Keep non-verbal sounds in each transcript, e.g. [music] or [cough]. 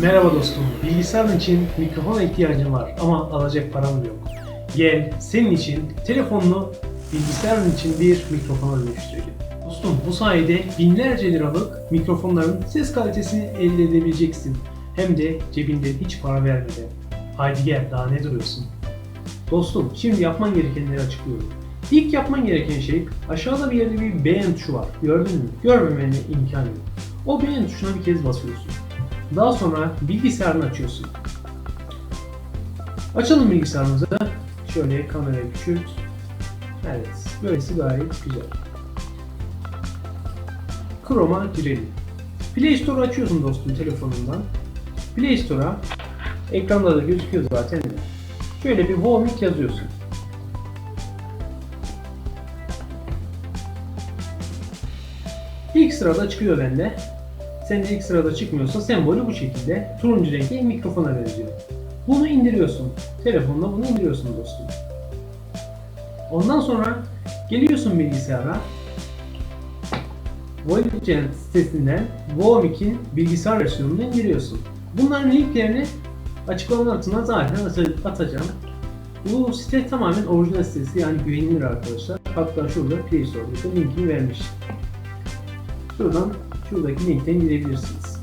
Merhaba dostum. Bilgisayarın için mikrofona ihtiyacım var ama alacak param yok. Gel senin için telefonunu bilgisayarın için bir mikrofona dönüştürelim. Dostum bu sayede binlerce liralık mikrofonların ses kalitesini elde edebileceksin. Hem de cebinde hiç para vermeden. Haydi gel daha ne duruyorsun? Dostum şimdi yapman gerekenleri açıklıyorum. İlk yapman gereken şey aşağıda bir yerde bir beğen tuşu var. Gördün mü? Görmemene imkan yok. O beğen tuşuna bir kez basıyorsun. Daha sonra bilgisayarını açıyorsun. Açalım bilgisayarımızı. Şöyle kamerayı küçült. Evet, böylesi gayet güzel. Chrome'a girelim. Play Store açıyorsun dostum telefonundan. Play Store'a ekranda da gözüküyor zaten. Şöyle bir Vomit yazıyorsun. İlk sırada çıkıyor bende. Senin ilk sırada çıkmıyorsa sembolü bu şekilde. Turuncu renkli mikrofona benziyor. Bunu indiriyorsun. Telefonla bunu indiriyorsun dostum. Ondan sonra geliyorsun bilgisayara. Voyager sitesinden Vomic'in bilgisayar versiyonunu indiriyorsun. Bunların linklerini açıklama altına zaten at- atacağım. Bu site tamamen orijinal sitesi yani güvenilir arkadaşlar. Hatta şurada Play Store'da linkini vermiş. Şuradan şuradaki linkten girebilirsiniz.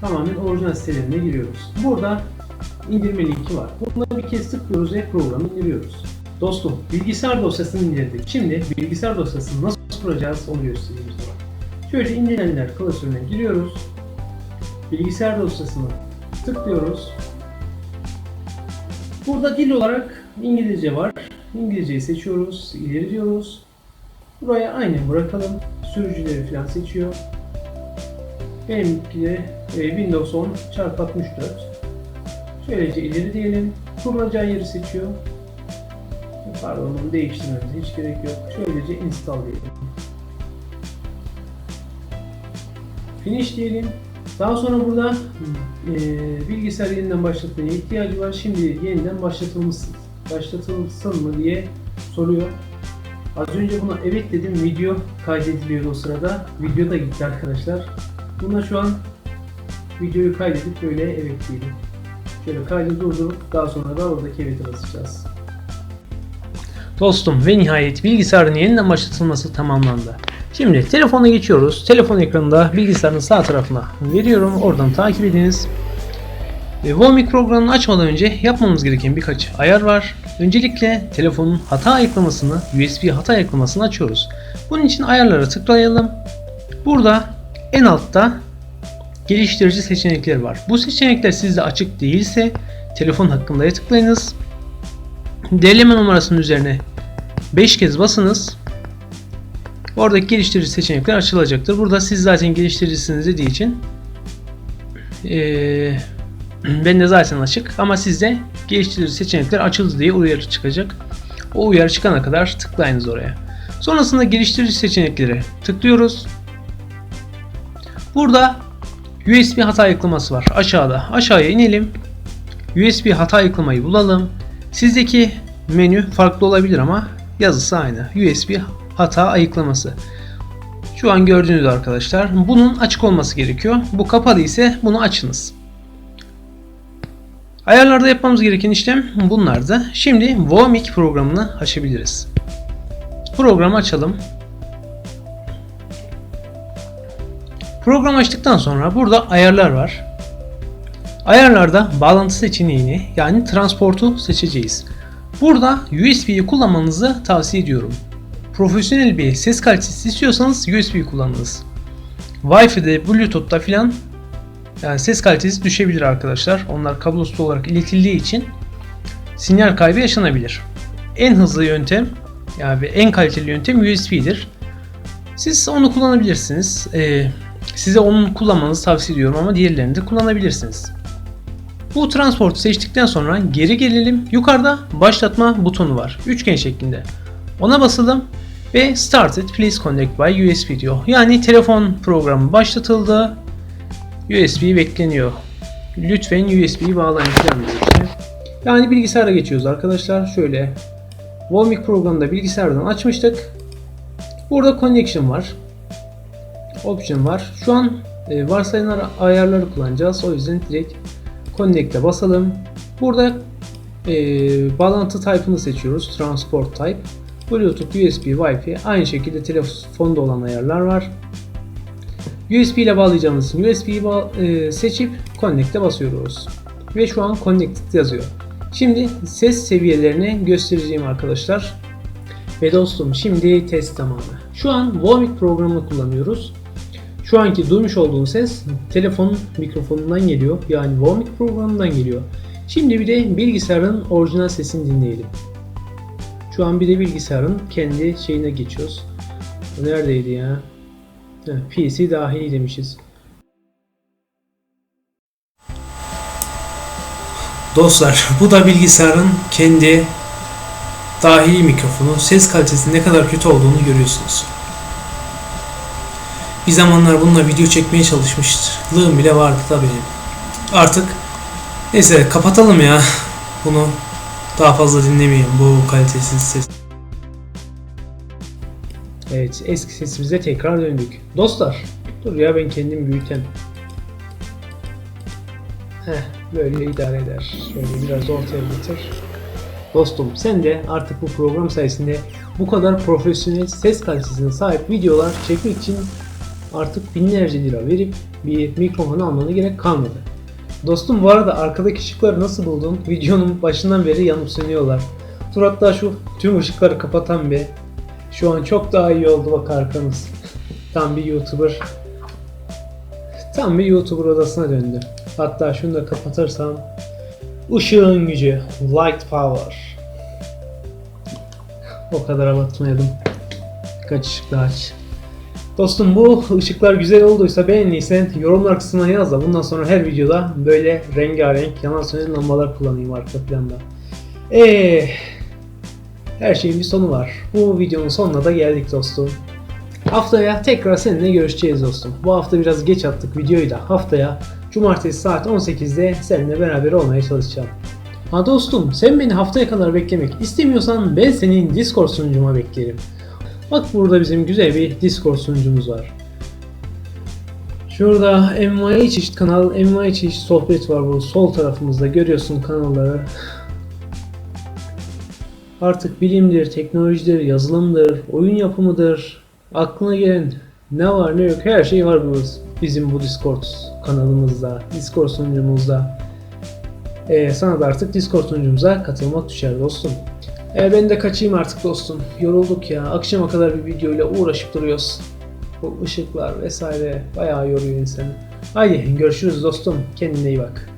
Tamamen orijinal sitelerine giriyoruz. Burada indirme linki var. Buna bir kez tıklıyoruz ve programı indiriyoruz. Dostum bilgisayar dosyasını indirdik. Şimdi bilgisayar dosyasını nasıl kuracağız onu göstereyim sana. Şöyle indirilenler klasörüne giriyoruz. Bilgisayar dosyasını tıklıyoruz. Burada dil olarak İngilizce var. İngilizceyi seçiyoruz, ileri diyoruz. Buraya aynen bırakalım. Sürücüleri falan seçiyor. Benimki de e, Windows 10 çarpı 64. Şöylece ileri diyelim. Kurulacağı yeri seçiyor. Pardon onu değiştirmemize hiç gerek yok. Şöylece install diyelim. Finish diyelim. Daha sonra burada e, bilgisayar yeniden başlatmaya ihtiyacı var. Şimdi yeniden başlatılmışsın. Başlatılsın mı diye soruyor. Az önce buna evet dedim. Video kaydediliyor o sırada. Video da gitti arkadaşlar. Buna şu an videoyu kaydedip böyle evet diyelim. Şöyle kaydı durdurup daha sonra da oradaki evet'e basacağız. Dostum ve nihayet bilgisayarın yeniden başlatılması tamamlandı. Şimdi telefona geçiyoruz. Telefon ekranında bilgisayarın sağ tarafına veriyorum. Oradan takip ediniz. Vomit programını açmadan önce yapmamız gereken birkaç ayar var. Öncelikle telefonun hata ayıklamasını, USB hata ayıklamasını açıyoruz. Bunun için ayarlara tıklayalım. Burada en altta geliştirici seçenekler var. Bu seçenekler sizde açık değilse telefon hakkında tıklayınız. Derleme numarasının üzerine 5 kez basınız. Oradaki geliştirici seçenekler açılacaktır. Burada siz zaten geliştiricisiniz dediği için eee [clears throat] ben de zaten açık ama sizde geliştirici seçenekler açıldı diye uyarı çıkacak. O uyarı çıkana kadar tıklayınız oraya. Sonrasında geliştirici seçenekleri tıklıyoruz. Burada USB hata ayıklaması var aşağıda. Aşağıya inelim. USB hata ayıklamayı bulalım. Sizdeki menü farklı olabilir ama yazısı aynı. USB hata ayıklaması. Şu an gördüğünüz arkadaşlar. Bunun açık olması gerekiyor. Bu kapalı ise bunu açınız. Ayarlarda yapmamız gereken işlem bunlardı. Şimdi Vomik programını açabiliriz. Programı açalım. Program açtıktan sonra burada ayarlar var. Ayarlarda bağlantı seçeneğini yani transportu seçeceğiz. Burada USB'yi kullanmanızı tavsiye ediyorum. Profesyonel bir ses kalitesi istiyorsanız USB kullanınız. Wi-Fi'de, Bluetooth'ta filan yani ses kalitesi düşebilir arkadaşlar. Onlar kablosuz olarak iletildiği için sinyal kaybı yaşanabilir. En hızlı yöntem yani en kaliteli yöntem USB'dir. Siz onu kullanabilirsiniz. Ee, size onun kullanmanızı tavsiye ediyorum ama diğerlerini de kullanabilirsiniz. Bu transportu seçtikten sonra geri gelelim. Yukarıda başlatma butonu var. Üçgen şeklinde. Ona basalım ve Started Please Connect by USB diyor. Yani telefon programı başlatıldı. USB bekleniyor. Lütfen USB bağlayın falan işte. Yani bilgisayara geçiyoruz arkadaşlar. Şöyle Vomik programında bilgisayardan açmıştık. Burada connection var. Option var. Şu an e, varsayılan ayarları kullanacağız. O yüzden direkt Connect'e basalım. Burada e, bağlantı type'ını seçiyoruz. Transport type. Bluetooth, USB, Wi-Fi. Aynı şekilde telefonda olan ayarlar var. USB ile bağlayacağımız için USB'yi ba- e, seçip Connect'e basıyoruz. Ve şu an Connected yazıyor. Şimdi ses seviyelerini göstereceğim arkadaşlar. Ve dostum şimdi test zamanı. Şu an Vomit programını kullanıyoruz. Şu anki duymuş olduğum ses telefonun mikrofonundan geliyor. Yani Vomit programından geliyor. Şimdi bir de bilgisayarın orijinal sesini dinleyelim. Şu an bir de bilgisayarın kendi şeyine geçiyoruz. Neredeydi ya? PC dahil demişiz. Dostlar bu da bilgisayarın kendi dahili mikrofonu. Ses kalitesinin ne kadar kötü olduğunu görüyorsunuz. Bir zamanlar bununla video çekmeye çalışmışlığım bile vardı da benim. Artık neyse kapatalım ya. Bunu daha fazla dinlemeyin bu kalitesiz ses. Evet eski sesimize tekrar döndük. Dostlar dur ya ben kendim büyütem. Heh böyle idare eder. Şöyle biraz ortaya getir. Dostum sen de artık bu program sayesinde bu kadar profesyonel ses kalitesine sahip videolar çekmek için artık binlerce lira verip bir mikrofon almana gerek kalmadı. Dostum bu arada arkadaki ışıkları nasıl buldun? Videonun başından beri yanıp sönüyorlar. Dur hatta şu tüm ışıkları kapatan bir. Şu an çok daha iyi oldu bak arkamız. Tam bir YouTuber. Tam bir YouTuber odasına döndü. Hatta şunu da kapatırsam. Işığın gücü. Light power. O kadar abartmayalım. Kaç ışık daha aç. Dostum bu ışıklar güzel olduysa beğendiysen yorumlar kısmına yaz da bundan sonra her videoda böyle rengarenk yanan sönen lambalar kullanayım arka planda. Eee her şeyin bir sonu var. Bu videonun sonuna da geldik dostum. Haftaya tekrar seninle görüşeceğiz dostum. Bu hafta biraz geç attık videoyu da haftaya cumartesi saat 18'de seninle beraber olmaya çalışacağım. Ha dostum sen beni haftaya kadar beklemek istemiyorsan ben senin Discord sunucuma beklerim. Bak burada bizim güzel bir Discord sunucumuz var. Şurada MYH kanal, MYH sohbet var bu sol tarafımızda görüyorsun kanalları. Artık bilimdir, teknolojidir, yazılımdır, oyun yapımıdır, aklına gelen ne var ne yok her şey var bizim bu Discord kanalımızda, Discord sunucumuzda. Ee, sana da artık Discord sunucumuza katılmak düşer dostum. Ee, ben de kaçayım artık dostum. Yorulduk ya. Akşama kadar bir videoyla uğraşıp duruyoruz. Bu ışıklar vesaire bayağı yoruyor insanı. Haydi görüşürüz dostum. Kendine iyi bak.